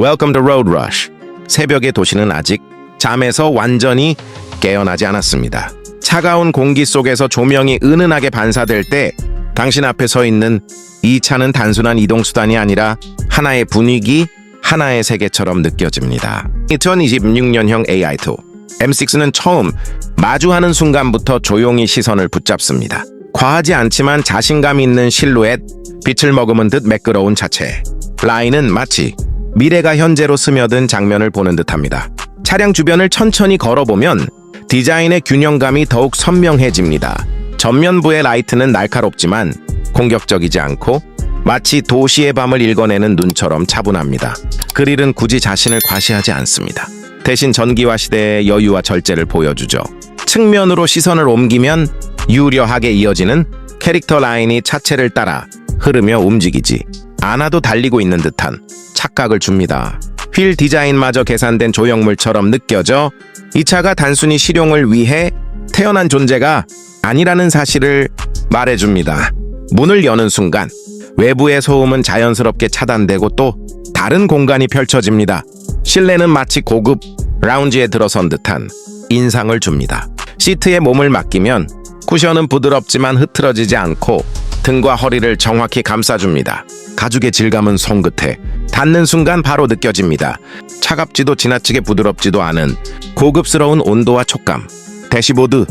Welcome to Road Rush. 새벽의 도시는 아직 잠에서 완전히 깨어나지 않았습니다. 차가운 공기 속에서 조명이 은은하게 반사될 때 당신 앞에 서 있는 이 차는 단순한 이동수단이 아니라 하나의 분위기, 하나의 세계처럼 느껴집니다. 2026년형 AI2 M6는 처음 마주하는 순간부터 조용히 시선을 붙잡습니다. 과하지 않지만 자신감 있는 실루엣, 빛을 머금은 듯 매끄러운 자체. 라인은 마치 미래가 현재로 스며든 장면을 보는 듯합니다. 차량 주변을 천천히 걸어보면 디자인의 균형감이 더욱 선명해집니다. 전면부의 라이트는 날카롭지만 공격적이지 않고 마치 도시의 밤을 읽어내는 눈처럼 차분합니다. 그릴은 굳이 자신을 과시하지 않습니다. 대신 전기화 시대의 여유와 절제를 보여주죠. 측면으로 시선을 옮기면 유려하게 이어지는 캐릭터 라인이 차체를 따라 흐르며 움직이지 않아도 달리고 있는 듯한 착각을 줍니다. 휠 디자인마저 계산된 조형물처럼 느껴져 이 차가 단순히 실용을 위해 태어난 존재가 아니라는 사실을 말해줍니다. 문을 여는 순간 외부의 소음은 자연스럽게 차단되고 또 다른 공간이 펼쳐집니다. 실내는 마치 고급 라운지에 들어선 듯한 인상을 줍니다. 시트에 몸을 맡기면 쿠션은 부드럽지만 흐트러지지 않고 등과 허리를 정확히 감싸줍니다. 가죽의 질감은 손끝에 닿는 순간 바로 느껴집니다. 차갑지도 지나치게 부드럽지도 않은 고급스러운 온도와 촉감. 대시보드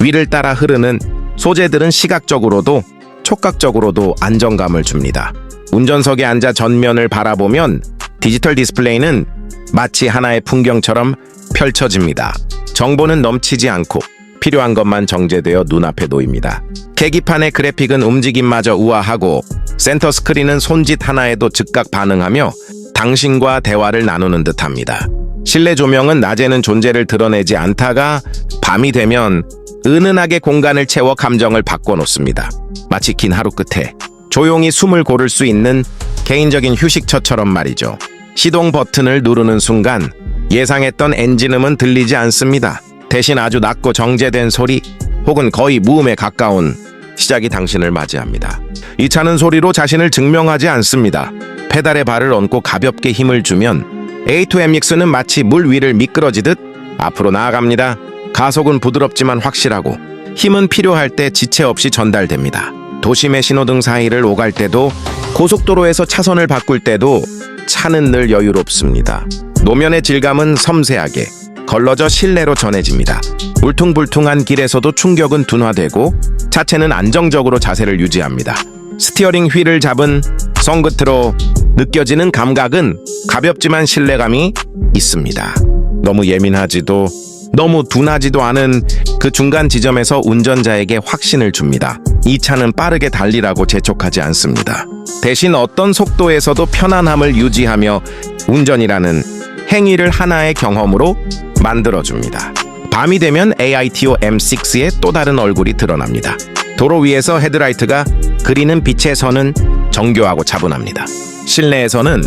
위를 따라 흐르는 소재들은 시각적으로도 촉각적으로도 안정감을 줍니다. 운전석에 앉아 전면을 바라보면 디지털 디스플레이는 마치 하나의 풍경처럼 펼쳐집니다. 정보는 넘치지 않고 필요한 것만 정제되어 눈앞에 놓입니다. 계기판의 그래픽은 움직임마저 우아하고 센터 스크린은 손짓 하나에도 즉각 반응하며 당신과 대화를 나누는 듯합니다. 실내 조명은 낮에는 존재를 드러내지 않다가 밤이 되면 은은하게 공간을 채워 감정을 바꿔놓습니다. 마치 긴 하루 끝에 조용히 숨을 고를 수 있는 개인적인 휴식처처럼 말이죠. 시동 버튼을 누르는 순간 예상했던 엔진음은 들리지 않습니다. 대신 아주 낮고 정제된 소리 혹은 거의 무음에 가까운 시작이 당신을 맞이합니다. 이 차는 소리로 자신을 증명하지 않습니다. 페달에 발을 얹고 가볍게 힘을 주면 A2MX는 마치 물 위를 미끄러지듯 앞으로 나아갑니다. 가속은 부드럽지만 확실하고 힘은 필요할 때 지체 없이 전달됩니다. 도심의 신호등 사이를 오갈 때도 고속도로에서 차선을 바꿀 때도 차는 늘 여유롭습니다. 노면의 질감은 섬세하게 걸러져 실내로 전해집니다. 울퉁불퉁한 길에서도 충격은 둔화되고 차체는 안정적으로 자세를 유지합니다. 스티어링 휠을 잡은 손끝으로 느껴지는 감각은 가볍지만 신뢰감이 있습니다. 너무 예민하지도 너무 둔하지도 않은 그 중간 지점에서 운전자에게 확신을 줍니다. 이 차는 빠르게 달리라고 재촉하지 않습니다. 대신 어떤 속도에서도 편안함을 유지하며 운전이라는 행위를 하나의 경험으로 만들어줍니다. 밤이 되면 AITO M6의 또 다른 얼굴이 드러납니다. 도로 위에서 헤드라이트가 그리는 빛의 선은 정교하고 차분합니다. 실내에서는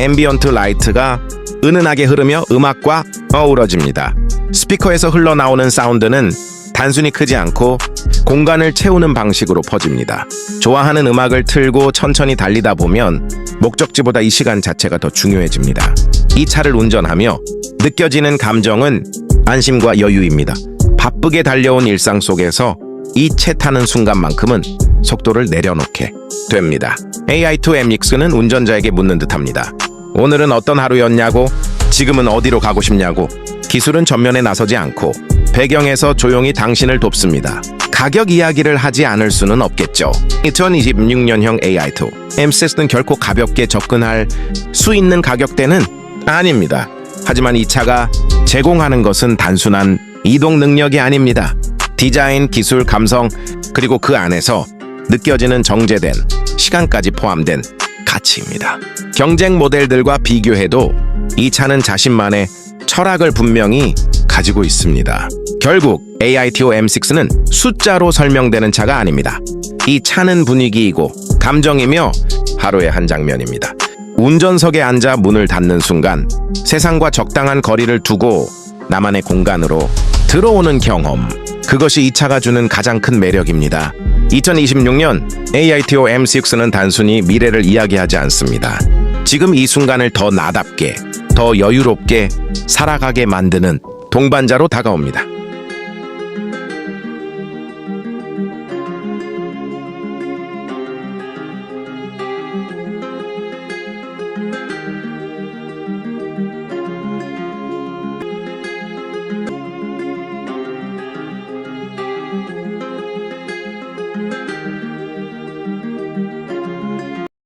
앰비언트 라이트가 은은하게 흐르며 음악과 어우러집니다. 스피커에서 흘러나오는 사운드는 단순히 크지 않고 공간을 채우는 방식으로 퍼집니다. 좋아하는 음악을 틀고 천천히 달리다 보면 목적지보다 이 시간 자체가 더 중요해집니다. 이 차를 운전하며 느껴지는 감정은 안심과 여유입니다. 바쁘게 달려온 일상 속에서 이 채 타는 순간만큼은 속도를 내려놓게 됩니다. AI2MX는 운전자에게 묻는 듯합니다. 오늘은 어떤 하루였냐고, 지금은 어디로 가고 싶냐고, 기술은 전면에 나서지 않고 배경에서 조용히 당신을 돕습니다. 가격 이야기를 하지 않을 수는 없겠죠. 2026년형 AI2 M6는 결코 가볍게 접근할 수 있는 가격대는 아닙니다. 하지만 이 차가 제공하는 것은 단순한 이동 능력이 아닙니다. 디자인, 기술, 감성, 그리고 그 안에서 느껴지는 정제된 시간까지 포함된 가치입니다. 경쟁 모델들과 비교해도 이 차는 자신만의 철학을 분명히 가지고 있습니다. 결국 AITO M6는 숫자로 설명되는 차가 아닙니다. 이 차는 분위기이고 감정이며 하루의 한 장면입니다. 운전석에 앉아 문을 닫는 순간 세상과 적당한 거리를 두고 나만의 공간으로 들어오는 경험. 그것이 이 차가 주는 가장 큰 매력입니다. 2026년 AITO M6는 단순히 미래를 이야기하지 않습니다. 지금 이 순간을 더 나답게, 더 여유롭게 살아가게 만드는 동반자로 다가옵니다.